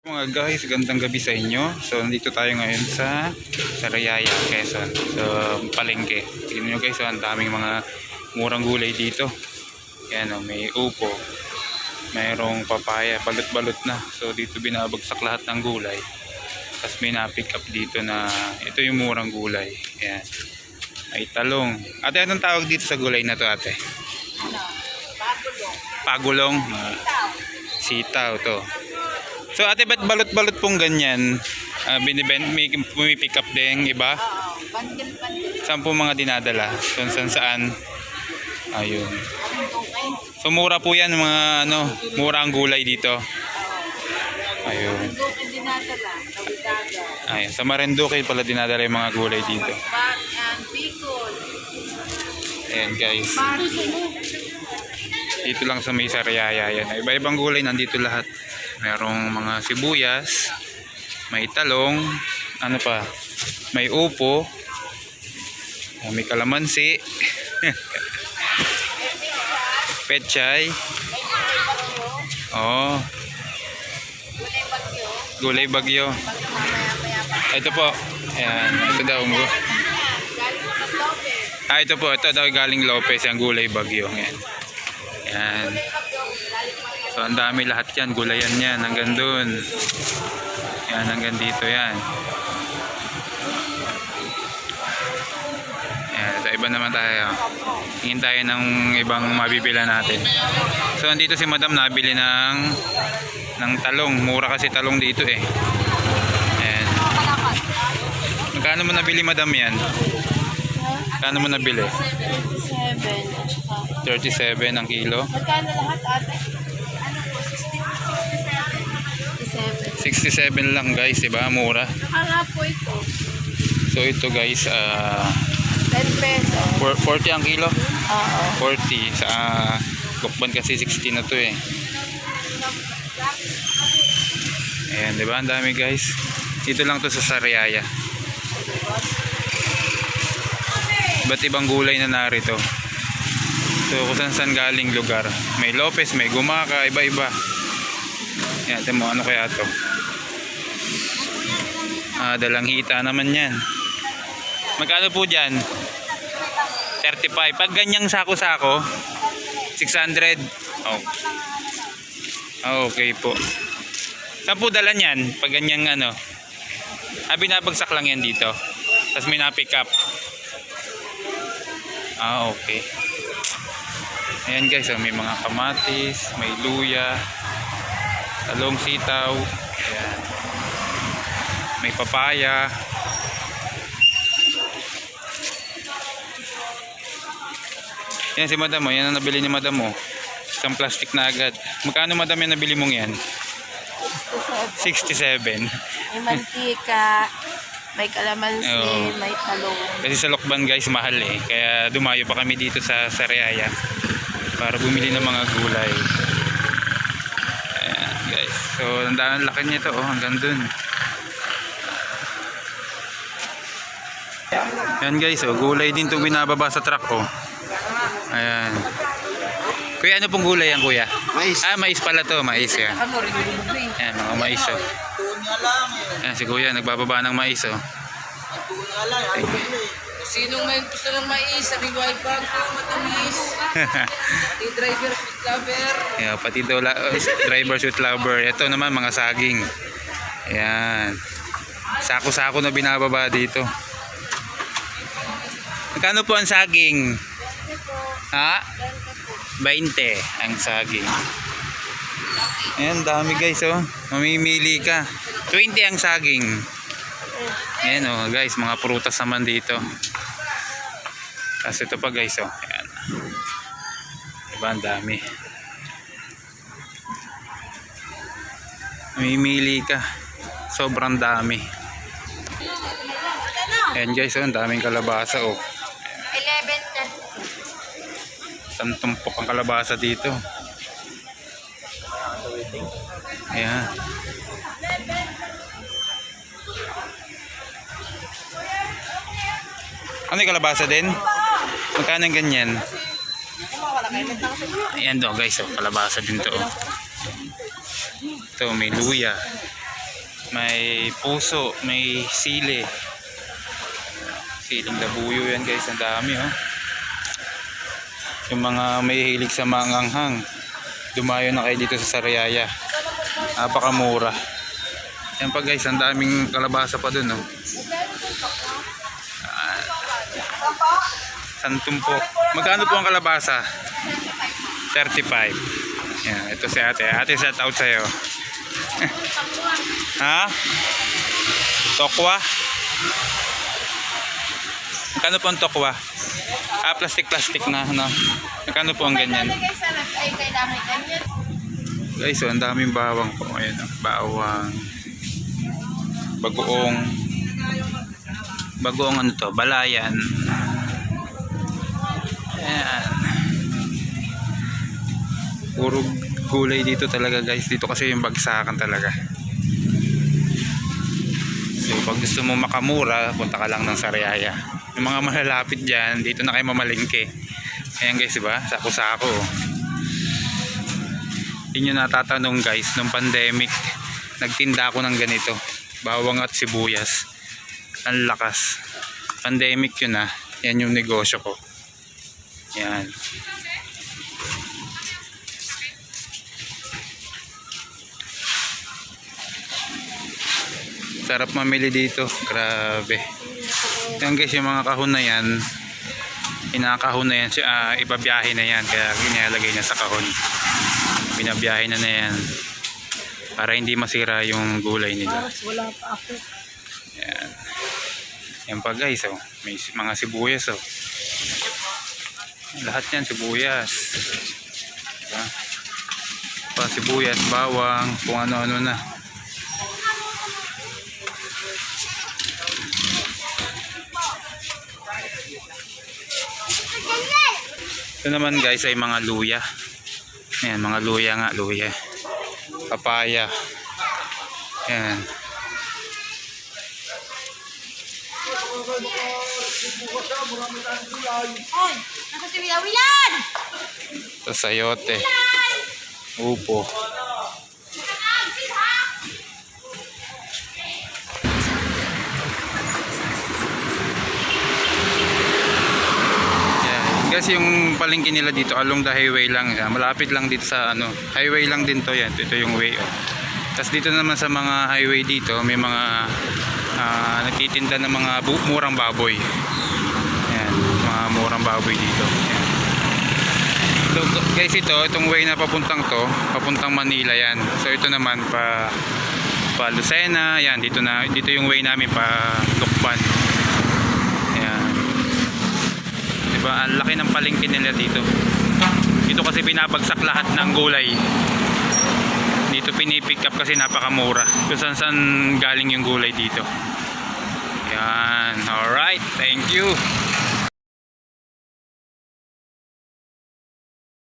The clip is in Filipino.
Mga guys, gandang gabi sa inyo. So, nandito tayo ngayon sa Sarayaya, Quezon. So, palengke. Tingnan nyo guys, oh, ang daming mga murang gulay dito. Yan o, may upo. Mayroong papaya, balot-balot na. So, dito binabagsak lahat ng gulay. Tapos may na-pick up dito na ito yung murang gulay. Yan. May talong. Ate, anong tawag dito sa gulay na to ate? Pagulong. Ah, sitaw to. So ate, ba't balot-balot pong ganyan? Uh, binibend, may pumipick up din iba? Oo. Saan po mga dinadala? Kung saan saan? Ayun. So mura po yan mga ano, mura ang gulay dito. Ayun. Ayun. Sa Marinduque pala dinadala yung mga gulay dito. Ayan guys. Dito lang sa may Sariaya. Iba-ibang gulay nandito lahat. Merong mga sibuyas, may talong, ano pa, may upo, ah, may kalamansi, pechay, oh, Gulay bagyo. pa. Ito po, ayan, ito daw. Mo. Ah, ito po, ito daw galing Lopez, ang gulay bagyo. Ayan. Ayan. Gulay bagyo. Galing mo ng So ang dami lahat yan, gulayan yan hanggang dun. Yan hanggang dito yan. Yan, sa iba naman tayo. Tingin tayo ng ibang mabibila natin. So andito si Madam nabili ng ng talong. Mura kasi talong dito eh. Ayan. Magkano mo nabili Madam yan? Magkano mo nabili? 7 at saka 37 ang kilo. Magkano lahat ate? 67. 67 lang guys, diba? Mura. Po ito. So ito guys, ah 10 pesos. for- 40 ang kilo. Oo. 40 sa uh, Gokban kasi 60 na to eh. Ayan, 'di ba? Ang dami guys. Dito lang to sa Sariaya. Ba't ibang gulay na narito? So kung saan galing lugar. May Lopez, may Gumaka, iba-iba. Tingnan mo ano kaya to? Ah, dalang hita naman 'yan. Magkano po dyan? 35. Pag ganyang sako-sako, 600. Oh. Ah, Okay po. Saan po dala niyan? Pag ganyang ano? Ah, binabagsak lang yan dito. Tapos may na-pick up. Ah, okay. Ayan guys, oh, may mga kamatis, may luya, talong sitaw, ayan. may papaya, Yan si madam mo, yan ang nabili ni madam mo. Isang plastic na agad. Magkano madam yung nabili mong yan? 67. May mantika, may kalamansi, Oo. may talong. Kasi sa Lokban guys, mahal eh. Kaya dumayo pa kami dito sa Sariaya para bumili ng mga gulay. Guys. So, ang daan laki niya to oh, hanggang dun. Yan guys, oh, gulay din itong binababa sa truck oh. Ayan. Kuya, ano pong gulay yan kuya? Mais. Ah, mais pala to, mais yan. Ano yung bumili? Ayan, mga mais oh. Eh. Ayan, si kuya, nagbababa ng mais oh. Bumili? Sinong may gusto ng mais, sabi ko ay bag ko matamis. Di driver, food lover. Yeah, pati daw uh, driver suit lover. Ito naman mga saging. Ayan. Sako-sako na binababa dito. Magkano po ang saging? Ha? 20 ang saging. Ayan, dami guys oh. Mamimili ka. 20 ang saging. Ayan oh guys, mga prutas naman dito. Tapos ito pa guys oh. Ayan. Diba ang dami. Mamimili ka. Sobrang dami. Ayan guys, oh, ang daming kalabasa oh. 11 na. Isang tumpok ang kalabasa dito. Ayan. Ano yung kalabasa din? Magkano yung ganyan? Ayan daw guys, oh, kalabasa din to. oh. Ito, may luya. may puso, may sili. Siling labuyo yan guys, ang dami oh. Yung mga may hilig sa manganghang, dumayo na kayo dito sa Sariaya. Napakamura. Yan pa guys, ang daming kalabasa pa dun oh. Santumpok. Magkano po ang kalabasa? 35. Yan, ito si ate. Ate, shout out sa'yo. ha? Tokwa? Magkano po ang tokwa? Ah, plastic-plastic na, no? Magkano po ang ganyan? Guys, so, ang daming bawang po. Ayan, oh. bawang. Bagoong. Bagoong ano to? Balayan. Ayan. Puro gulay dito talaga guys. Dito kasi yung bagsakan talaga. So pag gusto mo makamura, punta ka lang ng Sariaya. Yung mga malalapit dyan, dito na kayo mamalingke. Ayan guys, diba? Sako-sako. Hindi nyo natatanong guys, nung pandemic, nagtinda ako ng ganito. Bawang at sibuyas. Ang lakas. Pandemic yun ah. Yan yung negosyo ko. Yan. Sarap mamili dito. Grabe. Yan guys, yung mga kahon na yan, inakahon na yan, siya, ah, ibabiyahe na yan. Kaya ginalagay niya sa kahon. Binabiyahe na na yan. Para hindi masira yung gulay nila. Wala pa ako. Yan. Yan pa guys, oh. may mga sibuyas. Oh. Lahat yan sibuyas. Diba? Pa sibuyas, bawang, kung ano-ano na. Ito naman guys ay mga luya. Ayan, mga luya nga, luya. Papaya. Ayan. Oy, nasa si Wilawilan! Ito sayote. Upo. Kasi yung palengke nila dito along the highway lang. yan. Malapit lang dito sa ano, highway lang din to yan. Ito yung way. Oh. Tapos dito naman sa mga highway dito, may mga ah, nagtitinda ng mga murang baboy. Yan, mga murang baboy dito. So guys ito, itong way na papuntang to, papuntang Manila yan. So ito naman pa pa Lucena, yan dito na dito yung way namin pa Lukban. Yan. 'Di ba? Ang laki ng palengke nila dito. Dito kasi binabagsak lahat ng gulay. Dito pinipick up kasi napakamura. Kung saan saan galing yung gulay dito. Yan. Alright. Thank you.